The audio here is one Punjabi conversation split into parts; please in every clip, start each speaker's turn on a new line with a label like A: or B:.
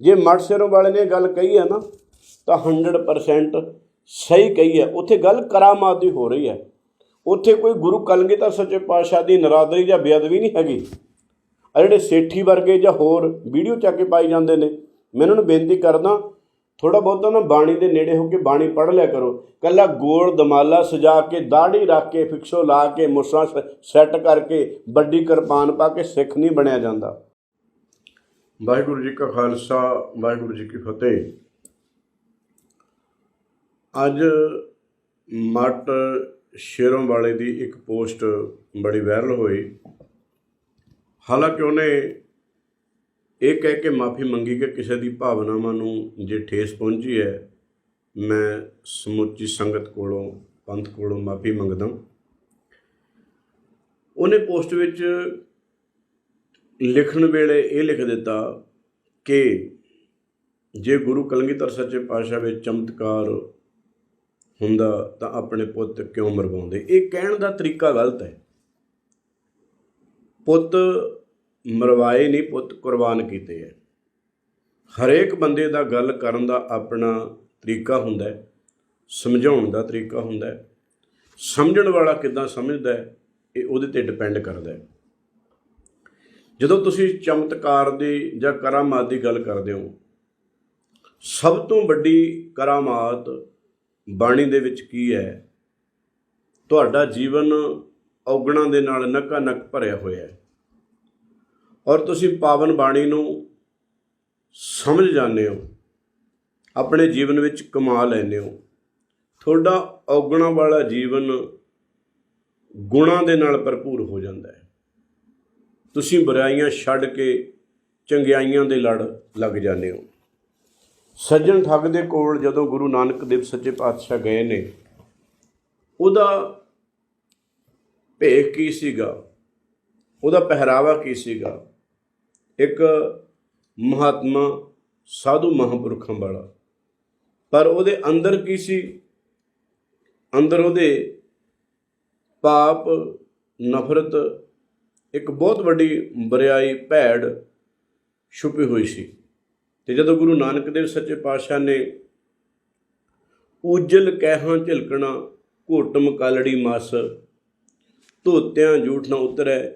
A: ਜੇ ਮਠ ਸਿਰੋਂ ਵਾਲੇ ਨੇ ਗੱਲ ਕਹੀ ਹੈ ਨਾ, ਤਾਂ 100% ਸਹੀ ਕਹੀ ਹੈ। ਉੱਥੇ ਗੱਲ ਕਰਾਮਾਤ ਦੀ ਹੋ ਰਹੀ ਹੈ। ਉੱਥੇ ਕੋਈ ਗੁਰੂ ਕਲਗੀਧਰ ਸੱਚੇ ਪਾਤਸ਼ਾਹ ਦੀ ਨਰਾਦਰੀ ਜਾਂ ਬੇਅਦਬੀ ਨਹੀਂ ਹੈਗੀ। ਆ ਜਿਹੜੇ ਸੇਠੀ ਵਰਗੇ ਜਾਂ ਹੋਰ ਵੀਡੀਓ ਚੱਕ ਕੇ ਪਾਈ ਜਾਂਦੇ ਨੇ, ਮੈਂ ਉਹਨਾਂ ਨੂੰ ਬੇਨਤੀ ਕਰਦਾ ਥੋੜਾ ਬਹੁਤਾ ਨਾ ਬਾਣੀ ਦੇ ਨੇੜੇ ਹੋ ਕੇ ਬਾਣੀ ਪੜ੍ਹ ਲਿਆ ਕਰੋ। ਕੱਲਾ ਗੋਲ ਦਮਾਲਾ ਸਜਾ ਕੇ ਦਾੜੀ ਰੱਖ ਕੇ, ਫਿਕਸੋ ਲਾ ਕੇ ਮੁੱਛਾਂ ਸੈੱਟ ਕਰਕੇ, ਵੱਡੀ ਕਿਰਪਾਨ ਪਾ ਕੇ ਸਿੱਖ ਨਹੀਂ ਬਣਿਆ ਜਾਂਦਾ। ਵਾਹਿਗੁਰੂ ਜੀ ਕਾ ਖਾਲਸਾ, ਵਾਹਿਗੁਰੂ ਜੀ ਕੀ ਫਤਿਹ। ਅੱਜ ਮਟ ਸ਼ੇਰੋਂ ਵਾਲੇ ਦੀ ਇੱਕ ਪੋਸਟ ਬੜੀ ਵਾਇਰਲ ਹੋਈ। ਹਾਲਾਂਕਿ ਉਹਨੇ ਇਹ ਕਹਿ ਕੇ ਮਾਫੀ ਮੰਗੀ ਕਿ ਕਿਸੇ ਦੀ ਭਾਵਨਾਵਾਂ ਨੂੰ ਜੇ ਠੇਸ ਪਹੁੰਚੀ ਹੈ, ਮੈਂ ਸਮੁੱਚੀ ਸੰਗਤ ਕੋਲੋਂ, ਪੰਥ ਕੋਲੋਂ ਮਾਫੀ ਮੰਗਦਾ ਉਹਨੇ ਪੋਸਟ ਵਿੱਚ ਲਿਖਣ ਵੇਲੇ ਇਹ ਲਿਖ ਦਿੱਤਾ ਕਿ ਜੇ ਗੁਰੂ ਕਲਗੀਧਰ ਸੱਚੇ ਪਾਤਸ਼ਾਹ ਵਿੱਚ ਚਮਤਕਾਰ ਹੁੰਦਾ ਤਾਂ ਆਪਣੇ ਪੁੱਤ ਕਿਉਂ ਮਰਵਾਉਂਦੇ? ਇਹ ਕਹਿਣ ਦਾ ਤਰੀਕਾ ਗਲਤ ਹੈ। ਪੁੱਤ ਮਰਵਾਏ ਨਹੀਂ, ਪੁੱਤ ਕੁਰਬਾਨ ਕੀਤੇ ਹੈ। ਹਰੇਕ ਬੰਦੇ ਦਾ ਗੱਲ ਕਰਨ ਦਾ ਆਪਣਾ ਤਰੀਕਾ ਹੁੰਦਾ ਹੈ, ਸਮਝਾਉਣ ਦਾ ਤਰੀਕਾ ਹੁੰਦਾ ਹੈ। ਸਮਝਣ ਵਾਲਾ ਕਿਦਾਂ ਸਮਝਦਾ ਹੈ, ਇਹ ਉਹਦੇ ਤੇ ਡਿਪੈਂਡ ਕਰਦਾ ਹੈ। ਜਦੋਂ ਤੁਸੀਂ ਚਮਤਕਾਰ ਦੀ ਜਾਂ ਕਰਾਮਾਤ ਦੀ ਗੱਲ ਕਰਦੇ ਹੋ, ਸਭ ਤੋਂ ਵੱਡੀ ਕਰਾਮਾਤ ਬਾਣੀ ਦੇ ਵਿੱਚ ਕੀ ਹੈ? ਤੁਹਾਡਾ ਜੀਵਨ ਔਗਣਾਂ ਦੇ ਨਾਲ ਨਕਾ ਨਕ ਭਰਿਆ ਹੋਇਆ ਹੈ। ਔਰ ਤੁਸੀਂ ਪਾਵਨ ਬਾਣੀ ਨੂੰ ਸਮਝ ਜਾਂਦੇ ਹੋ, ਆਪਣੇ ਜੀਵਨ ਵਿੱਚ ਕਮਾ ਲੈਂਦੇ ਹੋ। ਤੁਹਾਡਾ ਔਗਣਾਂ ਵਾਲਾ ਜੀਵਨ ਗੁਣਾਂ ਦੇ ਨਾਲ ਭਰਪੂਰ ਹੋ ਜਾਂਦਾ ਹੈ। ਤੁਸੀਂ ਬੁਰਾਈਆਂ ਛੱਡ ਕੇ ਚੰਗਿਆਈਆਂ ਦੇ ਲੜ ਲੱਗ ਜਾਂਦੇ ਹੋ। ਸੱਜਣ ਠੱਗ ਦੇ ਕੋਲ ਜਦੋਂ ਗੁਰੂ ਨਾਨਕ ਦੇਵ ਸੱਚੇ ਪਾਤਸ਼ਾਹ ਗਏ ਨੇ, ਉਹਦਾ ਭੇਖ ਕੀ ਸੀਗਾ? ਉਹਦਾ ਪਹਿਰਾਵਾ ਕੀ ਸੀਗਾ? ਇੱਕ ਮਹਾਤਮਾ ਸਾਧੂ ਮਹਾਂਪੁਰਖਾਂ ਵਾਲਾ। ਪਰ ਉਹਦੇ ਅੰਦਰ ਕੀ ਸੀ? ਅੰਦਰ ਉਹਦੇ ਪਾਪ, ਨਫ਼ਰਤ ਇੱਕ ਬਹੁਤ ਵੱਡੀ ਬਰਿਆਈ ਭੈੜ ਛੁਪੀ ਹੋਈ ਸੀ। ਤੇ ਜਦੋਂ ਗੁਰੂ ਨਾਨਕ ਦੇਵ ਸੱਚੇ ਪਾਤਸ਼ਾਹ ਨੇ ਉਜਲ ਕਹਿਹਾਂ ਝਿਲਕਣਾ, ਘੋਟਮ ਕਾਲੜੀ ਮਸ, ਧੋਤਿਆਂ ਜੂਠ ਨਾ ਉਤਰੈ,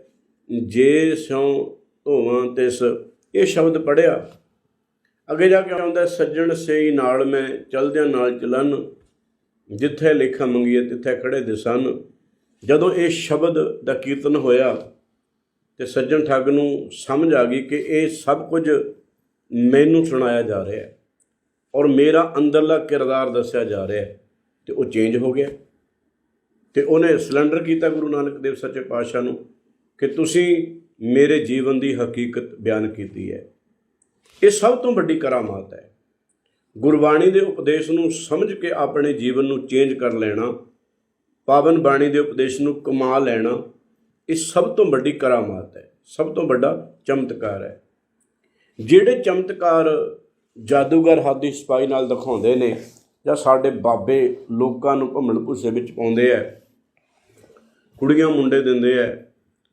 A: ਜੇ ਸਿਉ ਧੋਵਾਂ ਤਿਸ। ਇਹ ਸ਼ਬਦ ਪੜਿਆ ਅੱਗੇ ਜਾ ਕੇ ਆਉਂਦਾ, ਸੱਜਣ ਸੇਈ ਨਾਲ ਮੈਂ ਚਲਦਿਆਂ ਨਾਲ ਚਲਨ, ਜਿੱਥੇ ਲੇਖਾ ਮੰਗੀਏ ਤਿੱਥੇ ਖੜੇ ਦਿਸਨ। ਜਦੋਂ ਇਹ ਸ਼ਬਦ ਦਾ ਕੀਰਤਨ ਹੋਇਆ ਤੇ ਸੱਜਣ ਠੱਗ ਨੂੰ ਸਮਝ ਆ ਗਈ ਕਿ ਇਹ ਸਭ ਕੁਝ ਮੈਨੂੰ ਸੁਣਾਇਆ ਜਾ ਰਿਹਾ ਹੈ ਔਰ ਮੇਰਾ ਅੰਦਰਲਾ ਕਿਰਦਾਰ ਦੱਸਿਆ ਜਾ ਰਿਹਾ ਹੈ ਤੇ ਉਹ ਚੇਂਜ ਹੋ ਗਿਆ। ਤੇ ਉਹਨੇ ਸਿਲੰਡਰ ਕੀਤਾ ਗੁਰੂ ਨਾਨਕ ਦੇਵ ਸੱਚੇ ਪਾਤਸ਼ਾਹ ਨੂੰ ਕਿ ਤੁਸੀਂ ਮੇਰੇ ਜੀਵਨ ਦੀ ਹਕੀਕਤ ਬਿਆਨ ਕੀਤੀ ਹੈ। ਇਹ ਸਭ ਤੋਂ ਵੱਡੀ ਕਰਾਮਾਤ ਹੈ। ਗੁਰਬਾਣੀ ਦੇ ਉਪਦੇਸ਼ ਨੂੰ ਸਮਝ ਕੇ ਆਪਣੇ ਜੀਵਨ ਨੂੰ ਚੇਂਜ ਕਰ ਲੈਣਾ, ਪਾਵਨ ਬਾਣੀ ਦੇ ਉਪਦੇਸ਼ ਨੂੰ ਕਮਾ ਲੈਣਾ ਇਹ ਸਭ ਤੋਂ ਵੱਡੀ ਕਰਾਮਾਤ ਹੈ, ਸਭ ਤੋਂ ਵੱਡਾ ਚਮਤਕਾਰ ਹੈ। ਜਿਹੜੇ ਚਮਤਕਾਰ ਜਾਦੂਗਰ ਹਾਦੀ ਸਪਾਈ ਨਾਲ ਦਿਖਾਉਂਦੇ ਨੇ ਜਾਂ ਸਾਡੇ ਬਾਬੇ ਲੋਕਾਂ ਨੂੰ ਭੰਮਣ ਭੁੱਸੇ ਵਿੱਚ ਪਾਉਂਦੇ ਆ ਕੁੜੀਆਂ ਮੁੰਡੇ ਦਿੰਦੇ ਆ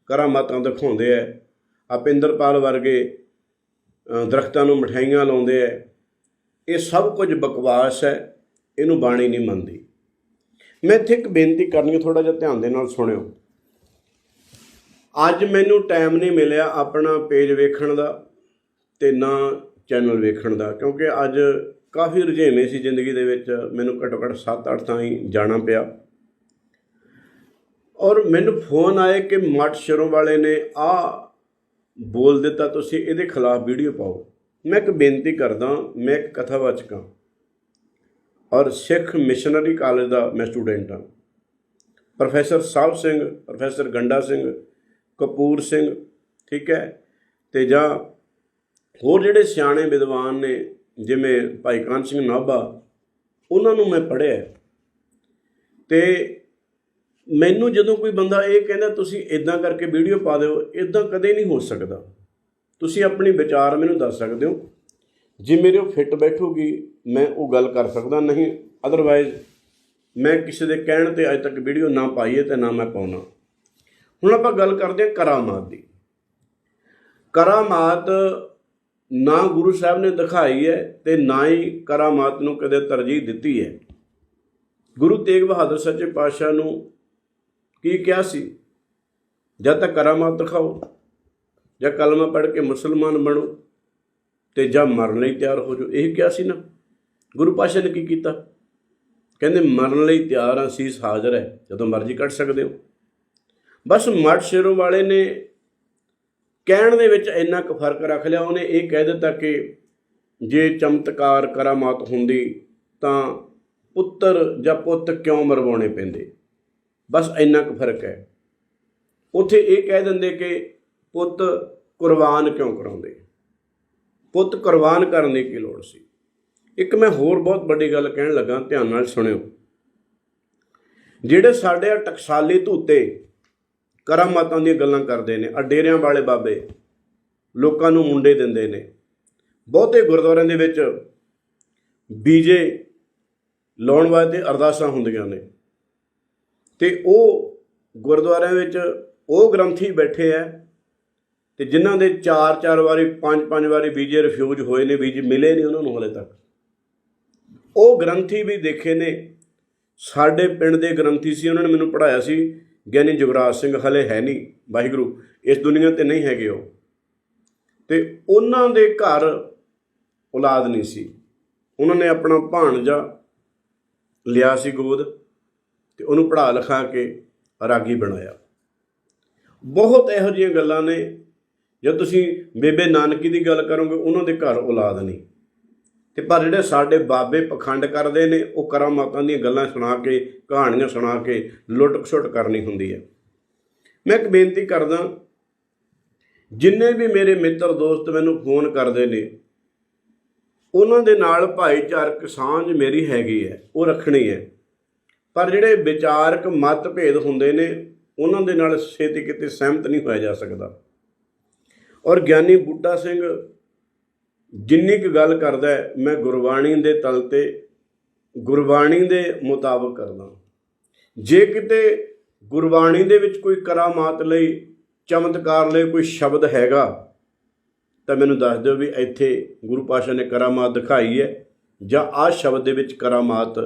A: ਕਰਾਮਾਤਾਂ ਦਿਖਾਉਂਦੇ ਆ ਆਪਿੰਦਰਪਾਲ ਵਰਗੇ ਦਰਖਤਾਂ ਨੂੰ ਮਠਾਈਆਂ ਲਾਉਂਦੇ ਆ ਇਹ ਸਭ ਕੁਝ ਬਕਵਾਸ ਹੈ, ਇਹਨੂੰ ਬਾਣੀ ਨਹੀਂ ਮੰਨਦੀ। ਮੈਂ ਇੱਥੇ ਇੱਕ ਬੇਨਤੀ ਕਰਨੀ ਹੈ ਥੋੜਾ ਜਿਹਾ ਧਿਆਨ ਦੇ ਨਾਲ ਸੁਣਿਓ। ਅੱਜ ਮੈਨੂੰ ਟਾਈਮ ਨਹੀਂ ਮਿਲਿਆ ਆਪਣਾ ਪੇਜ ਵੇਖਣ ਦਾ ਤੇ ਨਾ ਚੈਨਲ ਵੇਖਣ ਦਾ, ਕਿਉਂਕਿ ਅੱਜ ਕਾਫੀ ਰੁਝੇਵੇਂ ਸੀ ਜ਼ਿੰਦਗੀ ਦੇ ਵਿੱਚ, ਮੈਨੂੰ ਘੱਟੋ ਘੱਟ 7-8 ਥਾਂ ਹੀ ਜਾਣਾ ਪਿਆ। ਔਰ ਮੈਨੂੰ ਫੋਨ ਆਏ ਕਿ ਮੱਠ ਸ਼ਰੋਂ ਵਾਲੇ ਨੇ, ਆ, ਬੋਲ ਦਿੱਤਾ ਤੁਸੀਂ, ਇਹਦੇ ਖਿਲਾਫ ਵੀਡੀਓ ਪਾਓ। ਮੈਂ ਇੱਕ ਬੇਨਤੀ ਕਰਦਾ, ਮੈਂ ਇੱਕ ਕਥਾਵਾਚਕ ਹਾਂ। ਔਰ ਸਿੱਖ ਮਿਸ਼ਨਰੀ ਕਾਲਜ ਦਾ ਮੈਂ ਸਟੂਡੈਂਟ ਹਾਂ। ਪ੍ਰੋਫੈਸਰ ਸਾਹਿਬ ਸਿੰਘ, ਪ੍ਰੋਫੈਸਰ ਗੰਡਾ ਸਿੰਘ ਕਪੂਰ ਸਿੰਘ, ਠੀਕ ਹੈ? ਤੇ ਜਾਂ ਹੋਰ ਜਿਹੜੇ ਸਿਆਣੇ ਵਿਦਵਾਨ ਨੇ, ਜਿਵੇਂ ਭਾਈ ਕਾਨ ਸਿੰਘ ਨਾਭਾ, ਉਹਨਾਂ ਨੂੰ ਮੈਂ ਪੜ੍ਹਿਆ ਤੇ ਮੈਨੂੰ ਜਦੋਂ ਕੋਈ ਬੰਦਾ ਇਹ ਕਹਿੰਦਾ, ਤੁਸੀਂ ਇਦਾਂ ਕਰਕੇ ਵੀਡੀਓ ਪਾ ਦਿਓ ਇਦਾਂ ਕਦੇ ਨਹੀਂ ਹੋ ਸਕਦਾ। ਤੁਸੀਂ ਆਪਣੀ ਵਿਚਾਰ ਮੈਨੂੰ ਦੱਸ ਸਕਦੇ ਹੋ। ਜੇ ਮੇਰੇ ਉਹ ਫਿੱਟ ਬੈਠੂਗੀ, ਮੈਂ ਉਹ ਗੱਲ ਕਰ ਸਕਦਾ ਨਹੀਂ। ਅਦਰਵਾਈਜ਼ ਮੈਂ ਕਿਸੇ ਦੇ ਕਹਿਣ ਤੇ ਅਜੇ ਤੱਕ ਵੀਡੀਓ ਨਾ ਪਾਈਏ ਤੇ ਨਾ ਮੈਂ ਪਾਉਣਾ। ਹੁਣ ਆਪਾਂ ਗੱਲ ਕਰਦੇ ਹਾਂ ਕਰਾਮਾਤ ਦੀ। ਕਰਾਮਾਤ ਨਾ ਗੁਰੂ ਸਾਹਿਬ ਨੇ ਦਿਖਾਈ ਹੈ ਤੇ ਨਾ ਹੀ ਕਰਾਮਾਤ ਨੂੰ ਕਦੇ ਤਰਜੀਹ ਦਿੱਤੀ ਹੈ। ਗੁਰੂ ਤੇਗ ਬਹਾਦਰ ਸੱਚੇ ਪਾਤਸ਼ਾਹ ਨੂੰ ਕੀ ਕਿਹਾ ਸੀ? ਜਦ ਤੱਕ ਕਰਾਮਾਤ ਦਿਖਾਓ, ਜਾਂ ਕਲਮਾ ਪੜ੍ਹ ਕੇ ਮੁਸਲਮਾਨ ਬਣੋ ਤੇ ਜਾਂ ਮਰਨ ਲਈ ਤਿਆਰ ਹੋ ਜਾਓ, ਇਹ ਕਿਹਾ ਸੀ ਨਾ। ਗੁਰੂ ਪਾਤਸ਼ਾਹ ਨੇ ਕੀ ਕੀਤਾ? ਕਹਿੰਦੇ ਮਰਨ ਲਈ ਤਿਆਰ ਹਾਂ ਸੀਸ ਹਾਜ਼ਰ ਹੈ, ਜਦੋਂ ਮਰਜ਼ੀ ਕੱਢ ਸਕਦੇ ਹੋ। ਬਸ ਮਠ ਸ਼ੇਰੋ ਵਾਲੇ ਨੇ ਕਹਿਣ ਦੇ ਵਿੱਚ ਇੰਨਾ ਕੁ ਫ਼ਰਕ ਰੱਖ ਲਿਆ, ਉਹਨੇ ਇਹ ਕਹਿ ਦਿੱਤਾ ਕਿ ਜੇ ਚਮਤਕਾਰ ਕਰਾਮਾਤ ਹੁੰਦੀ ਤਾਂ ਪੁੱਤਰ ਜਾਂ ਪੁੱਤ ਕਿਉਂ ਮਰਵਾਉਣੇ ਪੈਂਦੇ? ਬਸ ਇੰਨਾ ਕੁ ਫ਼ਰਕ ਹੈ। ਉੱਥੇ ਇਹ ਕਹਿ ਦਿੰਦੇ ਕਿ ਪੁੱਤ ਕੁਰਬਾਨ ਕਿਉਂ ਕਰਾਉਂਦੇ? ਪੁੱਤ ਕੁਰਬਾਨ ਕਰਨ ਦੀ ਕੀ ਲੋੜ ਸੀ? ਇੱਕ ਮੈਂ ਹੋਰ ਬਹੁਤ ਵੱਡੀ ਗੱਲ ਕਹਿਣ ਲੱਗਾ, ਧਿਆਨ ਨਾਲ ਸੁਣਿਓ। ਜਿਹੜੇ ਸਾਡੇ ਆ ਟਕਸਾਲੀ ਧੂਤੇ ਕਰਾਮਾਤਾਂ ਦੀਆਂ ਗੱਲਾਂ ਕਰਦੇ ਨੇ ਆ ਡੇਰਿਆਂ ਵਾਲੇ ਬਾਬੇ, ਲੋਕਾਂ ਨੂੰ ਮੁੰਡੇ ਦਿੰਦੇ ਨੇ। ਬਹੁਤੇ ਗੁਰਦੁਆਰਿਆਂ ਦੇ ਵਿੱਚ ਬੀਜੇ ਲਾਉਣ ਵਾਸਤੇ ਅਰਦਾਸਾਂ ਹੁੰਦੀਆਂ ਨੇ। ਤੇ ਉਹ ਗੁਰਦੁਆਰਿਆਂ ਵਿੱਚ ਉਹ ਗ੍ਰੰਥੀ ਬੈਠੇ ਆ ਤੇ ਜਿਨ੍ਹਾਂ ਦੇ ਚਾਰ ਚਾਰ ਵਾਰੀ, ਪੰਜ ਪੰਜ ਵਾਰੀ ਵੀਜ਼ੇ ਰਿਫਿਊਜ਼ ਹੋਏ ਨੇ ਵੀਜ਼ੇ ਮਿਲੇ ਨਹੀਂ ਉਹਨਾਂ ਨੂੰ ਹਲੇ ਤੱਕ। ਉਹ ਗ੍ਰੰਥੀ ਵੀ ਦੇਖੇ ਨੇ। ਸਾਡੇ ਪਿੰਡ ਦੇ ਗ੍ਰੰਥੀ ਸੀ, ਉਹਨਾਂ ਨੇ ਮੈਨੂੰ ਪੜਾਇਆ ਸੀ ਗਿਆਨੀ ਜੁਗਰਾਜ ਸਿੰਘ ਹਲੇ ਹੈ ਨਹੀਂ, ਵਾਹਿਗੁਰੂ, ਇਸ ਦੁਨੀਆ ਤੇ ਨਹੀਂ ਹੈਗੇ ਉਹ। ਤੇ ਉਹਨਾਂ ਦੇ ਘਰ ਔਲਾਦ ਨਹੀਂ ਸੀ। ਉਹਨਾਂ ਨੇ ਆਪਣਾ ਭਾਣਜਾ ਲਿਆ ਸੀ ਗੋਦ ਤੇ ਉਹਨੂੰ ਪੜਾ ਲਿਖਾ ਕੇ ਰਾਗੀ ਬਣਾਇਆ। ਬਹੁਤ ਇਹੋ ਜਿਹੀਆਂ ਗੱਲਾਂ ਨੇ। ਜੇ ਤੁਸੀਂ ਬੇਬੇ ਨਾਨਕੀ ਦੀ ਗੱਲ ਕਰੋਗੇ, ਉਹਨਾਂ ਦੇ ਘਰ ਔਲਾਦ ਨਹੀਂ। ਤੇ ਪਰ ਜਿਹੜੇ ਸਾਡੇ ਬਾਬੇ ਪਖੰਡ ਕਰਦੇ ਨੇ, ਉਹ ਕਰਾਮਾਤਾਂ ਦੀਆਂ ਗੱਲਾਂ ਸੁਣਾ ਕੇ, ਕਹਾਣੀਆਂ ਸੁਣਾ ਕੇ ਲੁੱਟ ਖਸੁੱਟ ਕਰਨੀ ਹੁੰਦੀ ਹੈ। ਮੈਂ ਇੱਕ ਬੇਨਤੀ ਕਰਦਾ, ਜਿੰਨੇ ਵੀ ਮੇਰੇ ਮਿੱਤਰ ਦੋਸਤ ਮੈਨੂੰ ਫੋਨ ਕਰਦੇ ਨੇ, ਉਹਨਾਂ ਦੇ ਨਾਲ ਭਾਈਚਾਰਕ ਸਾਂਝ ਮੇਰੀ ਹੈਗੀ ਹੈ, ਉਹ ਰੱਖਣੀ ਹੈ। ਪਰ ਜਿਹੜੇ ਵਿਚਾਰਕ ਮਤਭੇਦ ਹੁੰਦੇ ਨੇ, ਉਹਨਾਂ ਦੇ ਨਾਲ ਛੇਤੀ ਕਿਤੇ ਸਹਿਮਤ ਨਹੀਂ ਹੋਇਆ ਜਾ ਸਕਦਾ। ਔਰ ਗਿਆਨੀ ਬੁੱਢਾ ਸਿੰਘ ਜਿੰਨੀ ਕੁ ਗੱਲ ਕਰਦਾ ਮੈਂ ਗੁਰਬਾਣੀ ਦੇ ਤਲ ਤੇ ਗੁਰਬਾਣੀ ਦੇ ਮੁਤਾਬਕ ਕਰਦਾ ਜੇ ਕਿਤੇ ਗੁਰਬਾਣੀ ਦੇ ਵਿੱਚ ਕੋਈ ਕਰਾਮਾਤ ਲਈ, ਚਮਤਕਾਰ ਲਈ ਕੋਈ ਸ਼ਬਦ ਹੈਗਾ, ਤਾਂ ਮੈਨੂੰ ਦੱਸ ਦਿਓ ਵੀ ਇੱਥੇ ਗੁਰੂ ਪਾਸ਼ਾ ਨੇ ਕਰਾਮਾਤ ਦਿਖਾਈ ਹੈ, ਜਾਂ ਆਹ ਸ਼ਬਦ ਦੇ ਵਿੱਚ ਕਰਾਮਾਤ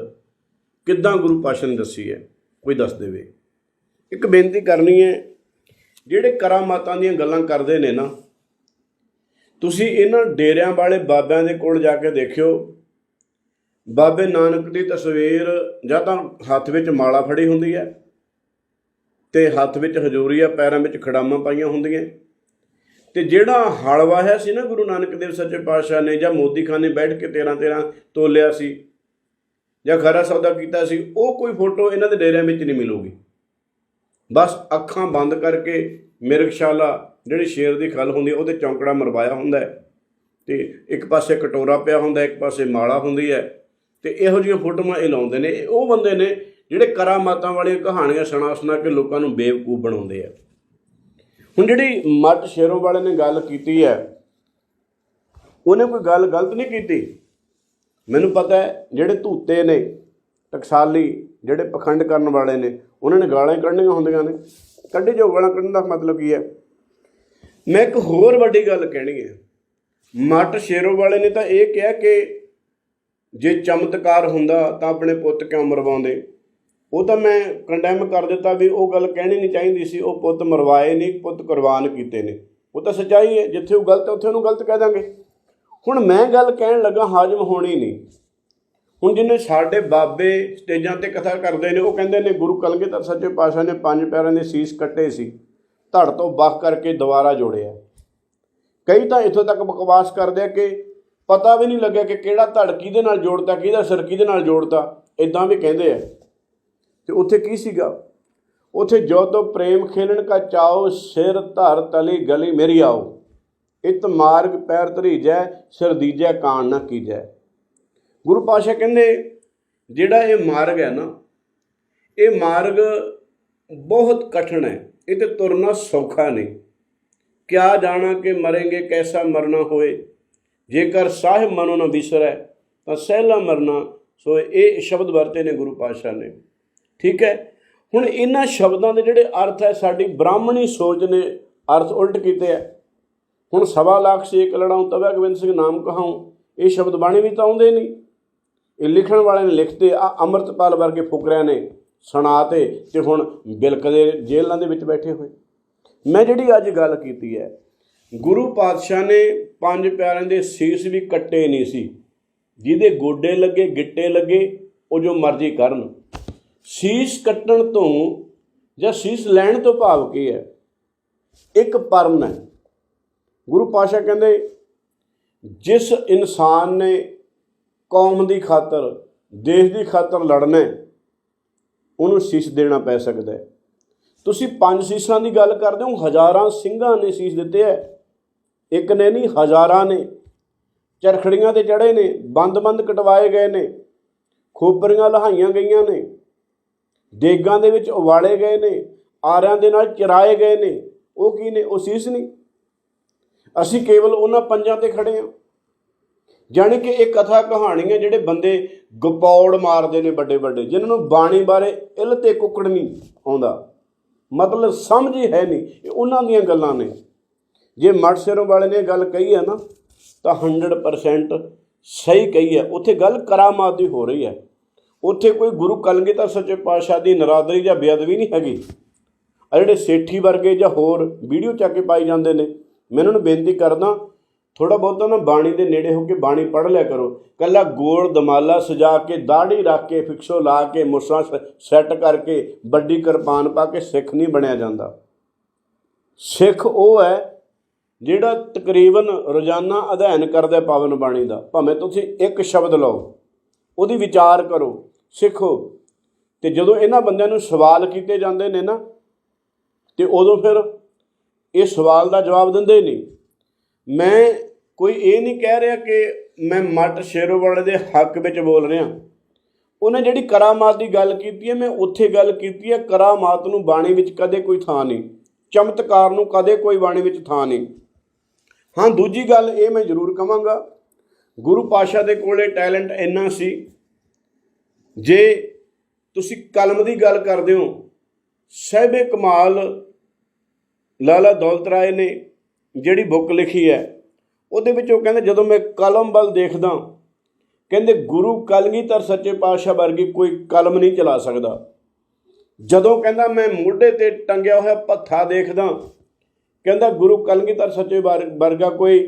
A: ਕਿੱਦਾਂ ਗੁਰੂ ਪਾਸ਼ਾ ਨੇ ਦੱਸੀ ਹੈ, ਕੋਈ ਦੱਸ ਦੇਵੇ। ਇੱਕ ਬੇਨਤੀ ਕਰਨੀ ਹੈ, ਜਿਹੜੇ ਕਰਾਮਾਤਾਂ ਦੀਆਂ ਗੱਲਾਂ ਕਰਦੇ ਨੇ ਨਾ ਤੁਸੀਂ ਇਹਨਾਂ ਡੇਰਿਆਂ ਵਾਲੇ ਬਾਬਿਆਂ ਦੇ ਕੋਲ ਜਾ ਕੇ ਦੇਖਿਓ। ਬਾਬੇ ਨਾਨਕ ਦੀ ਤਸਵੀਰ ਜਾਂ ਤਾਂ ਹੱਥ ਵਿੱਚ ਮਾਲਾ ਫੜੀ ਹੁੰਦੀ ਹੈ ਤੇ ਹੱਥ ਵਿੱਚ ਹਜੂਰੀਆ ਪੈਰਾਂ ਵਿੱਚ ਖੜਾਮਾਂ ਪਾਈਆਂ ਹੁੰਦੀਆਂ। ਤੇ ਜਿਹੜਾ ਹਲਵਾ ਹੈ ਸੀ ਨਾ ਗੁਰੂ ਨਾਨਕ ਦੇਵ ਸੱਚੇ ਪਾਤਸ਼ਾਹ ਨੇ ਜਾਂ ਮੋਦੀ ਖਾਨ ਨੇ ਬੈਠ ਕੇ 13 13 ਤੋਲਿਆ ਸੀ ਜਾਂ ਖਰਾ ਸੌਦਾ ਕੀਤਾ ਸੀ, ਉਹ ਕੋਈ ਫੋਟੋ ਇਹਨਾਂ ਦੇ ਡੇਰਿਆਂ ਵਿੱਚ ਨਹੀਂ ਮਿਲੂਗੀ। ਬਸ ਅੱਖਾਂ ਬੰਦ ਕਰਕੇ ਮਿਰਗਸ਼ਾਲਾ ਜਿਹੜੀ ਸ਼ੇਰ ਦੀ ਖਲ ਹੁੰਦੀ ਹੈ ਉਹਦੇ ਚੌਂਕੜਾ ਮਰਵਾਇਆ ਹੁੰਦਾ ਹੈ। ਤੇ ਇੱਕ ਪਾਸੇ ਕਟੋਰਾ ਪਿਆ ਹੁੰਦਾ ਇੱਕ ਪਾਸੇ ਮਾਲਾ ਹੁੰਦੀ ਹੈ। ਤੇ ਇਹੋ ਜਿਹੀਆਂ ਫੋਟੋਆਂ ਇਹ ਲਾਉਂਦੇ ਨੇ। ਉਹ ਬੰਦੇ ਨੇ ਜਿਹੜੇ ਕਰਾਮਾਤਾਂ ਵਾਲੀਆਂ ਕਹਾਣੀਆਂ, ਸੁਣਾ ਸੁਣਾ ਕੇ ਲੋਕਾਂ ਨੂੰ ਬੇਵਕੂਫ ਬਣਾਉਂਦੇ ਆ। ਹੁਣ ਜਿਹੜੀ ਮੱਟ ਸ਼ੇਰੋ ਵਾਲੇ ਨੇ ਗੱਲ ਕੀਤੀ ਹੈ, ਉਹਨੇ ਕੋਈ ਗੱਲ ਗਲਤ ਨਹੀਂ ਕੀਤੀ? ਮੈਨੂੰ ਪਤਾ ਹੈ, ਜਿਹੜੇ ਧੂਤੇ ਨੇ, ਟਕਸਾਲੀ, ਜਿਹੜੇ ਪਖੰਡ ਕਰਨ ਵਾਲੇ ਨੇ, ਉਹਨਾਂ ਨੇ ਗਾਲਾਂ ਕੱਢਣੀਆਂ ਹੁੰਦੀਆਂ ਨੇ। ਕੱਢੀ ਜੋ ਗਾਲਾਂ ਕੱਢਣ ਦਾ ਮਤਲਬ ਕੀ ਹੈ? ਮੈਂ ਇੱਕ ਹੋਰ ਵੱਡੀ ਗੱਲ ਕਹਿਣੀ ਹੈ। ਮੱਟ ਸ਼ੇਰੋ ਵਾਲੇ ਨੇ ਤਾਂ ਇਹ ਕਿਹਾ ਕਿ ਜੇ ਚਮਤਕਾਰ ਹੁੰਦਾ ਤਾਂ ਆਪਣੇ ਪੁੱਤ ਕਿਉਂ ਮਰਵਾਉਂਦੇ? ਉਹ ਤਾਂ ਮੈਂ ਕੰਡੈਮ ਕਰ ਦਿੱਤਾ ਵੀ ਉਹ ਗੱਲ ਕਹਿਣੀ ਨਹੀਂ ਚਾਹੀਦੀ ਸੀ, ਉਹ ਪੁੱਤ ਮਰਵਾਏ ਨਹੀਂ, ਪੁੱਤ ਕੁਰਬਾਨ ਕੀਤੇ ਨੇ। ਉਹ ਤਾਂ ਸੱਚਾਈ ਹੈ, ਜਿੱਥੇ ਉਹ ਗਲਤ ਹੈ, ਉੱਥੇ ਉਹਨੂੰ ਗਲਤ ਕਹਿ ਦਾਂਗੇ। ਹੁਣ ਮੈਂ ਗੱਲ ਕਹਿਣ ਲੱਗਾ, ਹਾਜ਼ਮ ਹੋਣੀ ਨਹੀਂ। ਹੁਣ ਜਿਹਨੇ ਸਾਡੇ ਬਾਬੇ ਸਟੇਜਾਂ ਤੇ ਕਥਾ ਕਰਦੇ ਨੇ, ਉਹ ਕਹਿੰਦੇ ਨੇ ਗੁਰੂ ਕਲਗੀਧਰ ਸੱਚੇ ਪਾਤਸ਼ਾਹ ਨੇ ਪੰਜ ਪਿਆਰਿਆਂ ਦੇ ਸੀਸ ਕੱਟੇ ਸੀ। ਧੜ ਤੋਂ ਵੱਖ ਕਰਕੇ ਦੁਬਾਰਾ ਜੋੜਿਆ ਕਈ ਤਾਂ ਇੱਥੋਂ ਤੱਕ ਬਕਵਾਸ ਕਰਦੇ ਆ ਕਿ ਪਤਾ ਵੀ ਨਹੀਂ ਲੱਗਿਆ ਕਿ ਕਿਹੜਾ ਧੜ ਕਿਹਦੇ ਨਾਲ ਜੋੜਤਾ, ਕਿਹਦਾ ਸਿਰ ਕਿਹਦੇ ਨਾਲ ਜੋੜਤਾ ਇਦਾਂ ਵੀ ਕਹਿੰਦੇ ਆ। ਤੇ ਉੱਥੇ ਕੀ ਸੀਗਾ? ਉੱਥੇ ਜੋ ਤੋ ਪ੍ਰੇਮ ਖੇਲਣ ਕਾ ਚਾਓ, ਸਿਰ ਧਰ ਤਲੀ ਗਲੀ ਮੇਰੀ ਆਓ। ਇਤ ਮਾਰਗ ਪੈਰ ਧਰੀਜੈ, ਸਿਰ ਦੀਜੈ ਕਾਣ ਨਾ ਕੀਜੈ। ਗੁਰੂ ਪਾਸ਼ਾ ਕਹਿੰਦੇ, ਜਿਹੜਾ ਇਹ ਮਾਰਗ ਹੈ ਨਾ, ਇਹ ਮਾਰਗ ਬਹੁਤ ਕਠਿਨ ਹੈ। ਇਹ ਤੇ ਤੁਰਨਾ ਸੌਖਾ ਨਹੀਂ। ਕਿਆ ਜਾਣਾ ਕਿ ਮਰਾਂਗੇ, ਕੈਸਾ ਮਰਨਾ ਹੋਏ। ਜੇਕਰ ਸਾਹਿਬ ਮਨੋ ਨਾ ਵਿਸਰੈ ਤਾਂ ਸਹਿਲਾ ਮਰਨਾ, ਸੋ ਇਹ ਸ਼ਬਦ ਵਰਤੇ ਨੇ ਗੁਰੂ ਪਾਤਸ਼ਾਹ ਨੇ। ਠੀਕ ਹੈ? ਹੁਣ ਇਹਨਾਂ ਸ਼ਬਦਾਂ ਦੇ ਜਿਹੜੇ ਅਰਥ ਹੈ, ਸਾਡੀ ਬ੍ਰਾਹਮਣੀ ਸੋਚ ਨੇ ਅਰਥ ਉਲਟ ਕੀਤੇ ਹੈ। ਹੁਣ ਸਵਾ ਲੱਖ ਸੇਕ ਇੱਕ ਲੜਾਉਂ, ਤਵੇ ਗੋਬਿੰਦ ਸਿੰਘ ਨਾਮ ਕਹਾਉ, ਇਹ ਸ਼ਬਦ ਬਾਣੀ ਵੀ ਤਾਂ ਆਉਂਦੇ ਨਹੀਂ। ਇਹ ਲਿਖਣ ਵਾਲੇ ਨੇ ਲਿਖਦੇ ਆ ਅੰਮ੍ਰਿਤਪਾਲ ਵਰਗੇ ਫੁਕਰਿਆਂ ਨੇ। ਸੁਣਾਤੇ ਤੇ ਹੁਣ ਬਿਲਕਦੇ ਜੇਲ੍ਹਾਂ ਦੇ ਵਿੱਚ ਬੈਠੇ ਹੋਏ। ਮੈਂ ਜਿਹੜੀ ਅੱਜ ਗੱਲ ਕੀਤੀ ਹੈ, ਗੁਰੂ ਪਾਤਸ਼ਾਹ ਨੇ ਪੰਜ ਪਿਆਰਿਆਂ ਦੇ ਸੀਸ ਵੀ ਕੱਟੇ ਨਹੀਂ ਸੀ। ਜਿਹਦੇ ਗੋਡੇ ਲੱਗੇ, ਗਿੱਟੇ ਲੱਗੇ, ਉਹ ਜੋ ਮਰਜ਼ੀ ਕਰਨ। ਸੀਸ ਕੱਟਣ ਤੋਂ ਜਾਂ ਸੀਸ ਲੈਣ ਤੋਂ ਭਾਵ ਕੀ ਹੈ? ਇੱਕ ਪਰਨ ਹੈ। ਗੁਰੂ ਪਾਤਸ਼ਾਹ ਕਹਿੰਦੇ, ਜਿਸ ਇਨਸਾਨ ਨੇ ਕੌਮ ਦੀ ਖਾਤਰ, ਦੇਸ਼ ਦੀ ਖਾਤਰ ਲੜਨਾ ਉਹਨੂੰ ਸੀਸ ਦੇਣਾ ਪੈ ਸਕਦਾ ਹੈ। ਤੁਸੀਂ ਪੰਜ ਸੀਸਾਂ ਦੀ ਗੱਲ ਕਰਦੇ ਹੋ, ਹਜ਼ਾਰਾਂ ਸਿੰਘਾਂ ਨੇ ਸੀਸ ਦਿੱਤੇ ਹੈ। ਇੱਕ ਨੇ ਨਹੀਂ, ਹਜ਼ਾਰਾਂ ਨੇ। ਚਰਖੜੀਆਂ ਤੇ ਚੜੇ ਨੇ, ਬੰਦ-ਬੰਦ ਕਟਵਾਏ ਗਏ ਨੇ। ਖੋਪਰੀਆਂ ਲਹਾਈਆਂ ਗਈਆਂ ਨੇ। ਦੇਗਾਂ ਦੇ ਵਿੱਚ ਉਵਾਲੇ ਗਏ ਨੇ। ਆਰਿਆਂ ਦੇ ਨਾਲ ਚਰਾਏ ਗਏ ਨੇ। ਉਹ ਕੀ ਨੇ? ਉਹ ਸੀਸ ਨਹੀਂ। ਅਸੀਂ ਕੇਵਲ ਉਹਨਾਂ ਪੰਜਾਂ ਤੇ ਖੜੇ ਹਾਂ। ਜਾਣੀ ਕਿ ਇਹ ਕਥਾ ਕਹਾਣੀਆਂ ਜਿਹੜੇ ਬੰਦੇ ਗਪੌੜ ਮਾਰਦੇ ਨੇ ਵੱਡੇ ਵੱਡੇ, ਜਿਨ੍ਹਾਂ ਨੂੰ ਬਾਣੀ ਬਾਰੇ ਇਲ ਤੇ ਕੁੱਕੜ ਨਹੀਂ ਆਉਂਦਾ। ਮਤਲਬ ਸਮਝ ਹੀ ਹੈ ਨਹੀਂ, ਇਹ ਉਹਨਾਂ ਦੀਆਂ ਗੱਲਾਂ ਨੇ। ਜੇ ਮਠ ਸ਼ੇਰੋਂ ਵਾਲੇ ਨੇ ਇਹ ਗੱਲ ਕਹੀ ਹੈ ਨਾ, ਤਾਂ 100% ਸਹੀ ਕਹੀ ਹੈ। ਉੱਥੇ ਗੱਲ ਕਰਾਮਾਤ ਦੀ ਹੋ ਰਹੀ ਹੈ। ਉੱਥੇ ਕੋਈ ਗੁਰੂ ਕਲਗੀਧਰ ਸੱਚੇ ਪਾਤਸ਼ਾਹ ਦੀ ਨਰਾਦਰੀ ਜਾਂ ਬੇਅਦਬੀ ਨਹੀਂ ਹੈਗੀ। ਆ ਜਿਹੜੇ ਸੇਠੀ ਵਰਗੇ ਜਾਂ ਹੋਰ ਵੀਡੀਓ ਚੱਕ ਕੇ ਪਾਈ ਜਾਂਦੇ ਨੇ, ਮੈਂ ਉਹਨਾਂ ਨੂੰ ਬੇਨਤੀ ਕਰਦਾ ਥੋੜਾ ਬਹੁਤਾ ਨਾ ਬਾਣੀ ਦੇ ਨੇੜੇ ਹੋ ਕੇ ਬਾਣੀ ਪੜ੍ਹ ਲਿਆ ਕਰੋ। ਕੱਲਾ ਗੋਲ ਦਮਾਲਾ ਸਜਾ ਕੇ ਦਾੜੀ ਰੱਖ ਕੇ, ਫਿਕਸੋ ਲਾ ਕੇ ਮੁੱਛਾਂ ਸੈੱਟ ਕਰਕੇ, ਵੱਡੀ ਕਿਰਪਾਨ ਪਾ ਕੇ ਸਿੱਖ ਨਹੀਂ ਬਣਿਆ ਜਾਂਦਾ। ਸਿੱਖ ਉਹ ਹੈ ਜਿਹੜਾ ਤਕਰੀਬਨ ਰੋਜ਼ਾਨਾ ਅਧਿਐਨ ਕਰਦਾ ਪਾਵਨ ਬਾਣੀ ਦਾ। ਭਾਵੇਂ ਤੁਸੀਂ ਇੱਕ ਸ਼ਬਦ ਲਓ, ਉਹਦੀ ਵਿਚਾਰ ਕਰੋ, ਸਿੱਖੋ। ਤੇ ਜਦੋਂ ਇਹਨਾਂ ਬੰਦਿਆਂ ਨੂੰ ਸਵਾਲ ਕੀਤੇ ਜਾਂਦੇ ਨੇ ਨਾ, ਤੇ ਉਦੋਂ ਫਿਰ ਇਹ ਸਵਾਲ ਦਾ ਜਵਾਬ ਦਿੰਦੇ ਨਹੀਂ। ਮੈਂ ਕੋਈ ਇਹ ਨਹੀਂ ਕਹਿ ਰਿਹਾ ਕਿ ਮੈਂ ਮੱਟ ਸ਼ੇਰੋਵਾਲੇ ਦੇ ਹੱਕ ਵਿੱਚ ਬੋਲ ਰਿਹਾ। ਉਹਨੇ ਜਿਹੜੀ ਕਰਾਮਾਤ ਦੀ ਗੱਲ ਕੀਤੀ ਹੈ, ਮੈਂ ਉੱਥੇ ਗੱਲ ਕੀਤੀ ਹੈ, ਕਰਾਮਾਤ ਨੂੰ ਬਾਣੀ ਵਿੱਚ ਕਦੇ ਕੋਈ ਥਾਂ ਨਹੀਂ। ਚਮਤਕਾਰ ਨੂੰ ਕਦੇ ਕੋਈ ਬਾਣੀ ਵਿੱਚ ਥਾਂ ਨਹੀਂ। ਹਾਂ, ਦੂਜੀ ਗੱਲ ਇਹ ਮੈਂ ਜ਼ਰੂਰ ਕਵਾਂਗਾ, ਗੁਰੂ ਪਾਸ਼ਾ ਦੇ ਕੋਲੇ ਟੈਲੈਂਟ ਇੰਨਾ ਸੀ। ਜੇ ਤੁਸੀਂ ਕਲਮ ਦੀ ਗੱਲ ਕਰਦੇ ਹੋ, ਸਹਿਬੇ ਕਮਾਲ, ਲਾਲਾ ਦੌਲਤ ਰਾਏ ਨੇ ਜਿਹੜੀ ਬੁੱਕ ਲਿਖੀ ਹੈ, ਉਹਦੇ ਵਿੱਚ ਉਹ ਕਹਿੰਦੇ, ਜਦੋਂ ਮੈਂ ਕਲਮ ਵੱਲ ਦੇਖਦਾ, ਕਹਿੰਦੇ ਗੁਰੂ ਕਲਗੀਧਰ ਸੱਚੇ ਪਾਤਸ਼ਾਹ ਵਰਗੀ ਕੋਈ ਕਲਮ ਨਹੀਂ ਚਲਾ ਸਕਦਾ। ਜਦੋਂ ਕਹਿੰਦਾ ਮੈਂ ਮੋਢੇ ਤੇ ਟੰਗਿਆ ਹੋਇਆ ਪੱਥਾ ਦੇਖਦਾ, ਕਹਿੰਦਾ ਗੁਰੂ ਕਲਗੀਧਰ ਸੱਚੇ ਵਰ- ਵਰਗਾ ਕੋਈ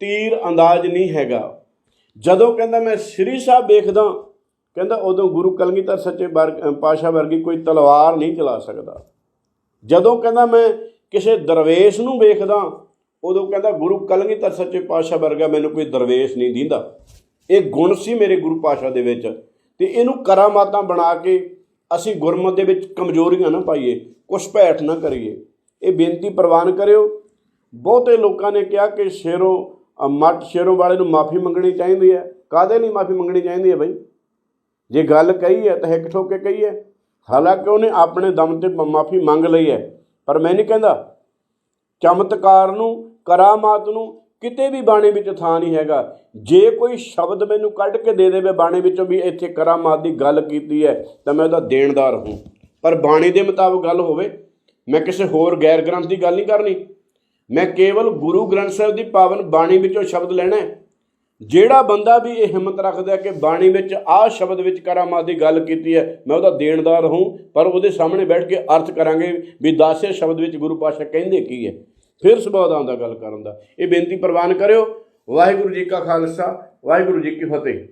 A: ਤੀਰ ਅੰਦਾਜ਼ ਨਹੀਂ ਹੈਗਾ। ਜਦੋਂ ਕਹਿੰਦਾ ਮੈਂ ਸ੍ਰੀ ਸਾਹਿਬ ਵੇਖਦਾ ਕਹਿੰਦਾ ਉਦੋਂ ਗੁਰੂ ਕਲਗੀਧਰ ਸੱਚੇ ਵਰ- ਪਾਤਸ਼ਾਹ ਵਰਗੀ ਕੋਈ ਤਲਵਾਰ ਨਹੀਂ ਚਲਾ ਸਕਦਾ। ਜਦੋਂ ਕਹਿੰਦਾ ਮੈਂ ਕਿਸੇ ਦਰਵੇਸ਼ ਨੂੰ ਵੇਖਦਾ ਉਦੋਂ ਕਹਿੰਦਾ, ਗੁਰੂ ਕਲਗੀਧਰ ਸੱਚੇ ਪਾਤਸ਼ਾਹ ਵਰਗਾ ਮੈਨੂੰ ਕੋਈ ਦਰਵੇਸ਼ ਨਹੀਂ ਦਿੰਦਾ। ਇਹ ਗੁਣ ਸੀ ਮੇਰੇ ਗੁਰੂ ਪਾਤਸ਼ਾਹ ਦੇ ਵਿੱਚ। ਤੇ ਇਹਨੂੰ ਕਰਾਮਾਤਾਂ ਬਣਾ ਕੇ ਅਸੀਂ ਗੁਰਮਤ ਦੇ ਵਿੱਚ ਕਮਜ਼ੋਰੀਆਂ ਨਾ ਪਾਈਏ, ਕੁਛ ਭੈਟ ਨਾ ਕਰੀਏ। ਇਹ ਬੇਨਤੀ ਪ੍ਰਵਾਨ ਕਰਿਓ। ਬਹੁਤੇ ਲੋਕਾਂ ਨੇ ਕਿਹਾ ਕਿ ਸ਼ੇਰੋਂ ਮੱਟ ਸ਼ੇਰੋਂ ਵਾਲੇ ਨੂੰ ਮਾਫੀ ਮੰਗਣੀ ਚਾਹੀਦੀ ਹੈ। ਕਾਦੇ ਨਹੀਂ ਮਾਫੀ ਮੰਗਣੀ ਚਾਹੀਦੀ ਹੈ ਬਈ? ਜੇ ਗੱਲ ਕਹੀ ਹੈ ਤਾਂ ਹਿੱਕ ਠੋਕ ਕੇ ਕਹੀ ਹੈ। ਹਾਲਾਂਕਿ ਉਹਨੇ ਆਪਣੇ ਦਮ ਤੇ ਮਾਫੀ ਮੰਗ ਲਈ ਹੈ। ਪਰ ਮੈਂ ਨਹੀਂ ਕਹਿੰਦਾ। ਚਮਤਕਾਰ ਨੂੰ ਕਰਾਮਾਤ ਨੂੰ ਕਿਤੇ ਵੀ ਬਾਣੀ ਵਿੱਚ ਥਾਂ ਨਹੀਂ ਹੈਗਾ। ਜੇ ਕੋਈ ਸ਼ਬਦ ਮੈਨੂੰ ਕੱਢ ਕੇ ਦੇ ਦੇਵੇ ਬਾਣੀ ਵਿੱਚੋਂ ਵੀ ਇੱਥੇ ਕਰਾਮਾਤ ਦੀ ਗੱਲ ਕੀਤੀ ਹੈ, ਤਾਂ ਮੈਂ ਉਹਦਾ ਦੇਣਦਾਰ ਹਾਂ। ਪਰ ਬਾਣੀ ਦੇ ਮੁਤਾਬਕ ਗੱਲ ਹੋਵੇ, ਮੈਂ ਕਿਸੇ ਹੋਰ ਗੈਰ ਗ੍ਰੰਥ ਦੀ ਗੱਲ ਨਹੀਂ ਕਰਨੀ। ਮੈਂ ਕੇਵਲ ਗੁਰੂ ਗ੍ਰੰਥ ਸਾਹਿਬ ਦੀ ਪਾਵਨ ਬਾਣੀ ਵਿੱਚੋਂ ਸ਼ਬਦ ਲੈਣਾ ਹੈ। ਜਿਹੜਾ ਬੰਦਾ ਵੀ ਇਹ ਹਿੰਮਤ ਰੱਖਦਾ ਕਿ ਬਾਣੀ ਵਿੱਚ ਆਹ ਸ਼ਬਦ ਵਿੱਚ ਕਰਾਮਾਤ ਦੀ ਗੱਲ ਕੀਤੀ ਹੈ, ਮੈਂ ਉਹਦਾ ਦੇਣਦਾਰ ਹਾਂ। ਪਰ ਉਹਦੇ ਸਾਹਮਣੇ ਬੈਠ ਕੇ ਅਰਥ ਕਰਾਂਗੇ ਵੀ ਦਾਸੇ ਸ਼ਬਦ ਵਿੱਚ ਗੁਰੂ ਪਾਸ਼ਾ ਕਹਿੰਦੇ ਕੀ ਹੈ। ਫਿਰ ਸੁਭਾਅ ਆਉਂਦਾ ਗੱਲ ਕਰਨ ਦਾ। ਇਹ ਬੇਨਤੀ ਪ੍ਰਵਾਨ ਕਰਿਓ। ਵਾਹਿਗੁਰੂ ਜੀ ਕਾ ਖਾਲਸਾ, ਵਾਹਿਗੁਰੂ ਜੀ ਕੀ ਫਤਿਹ।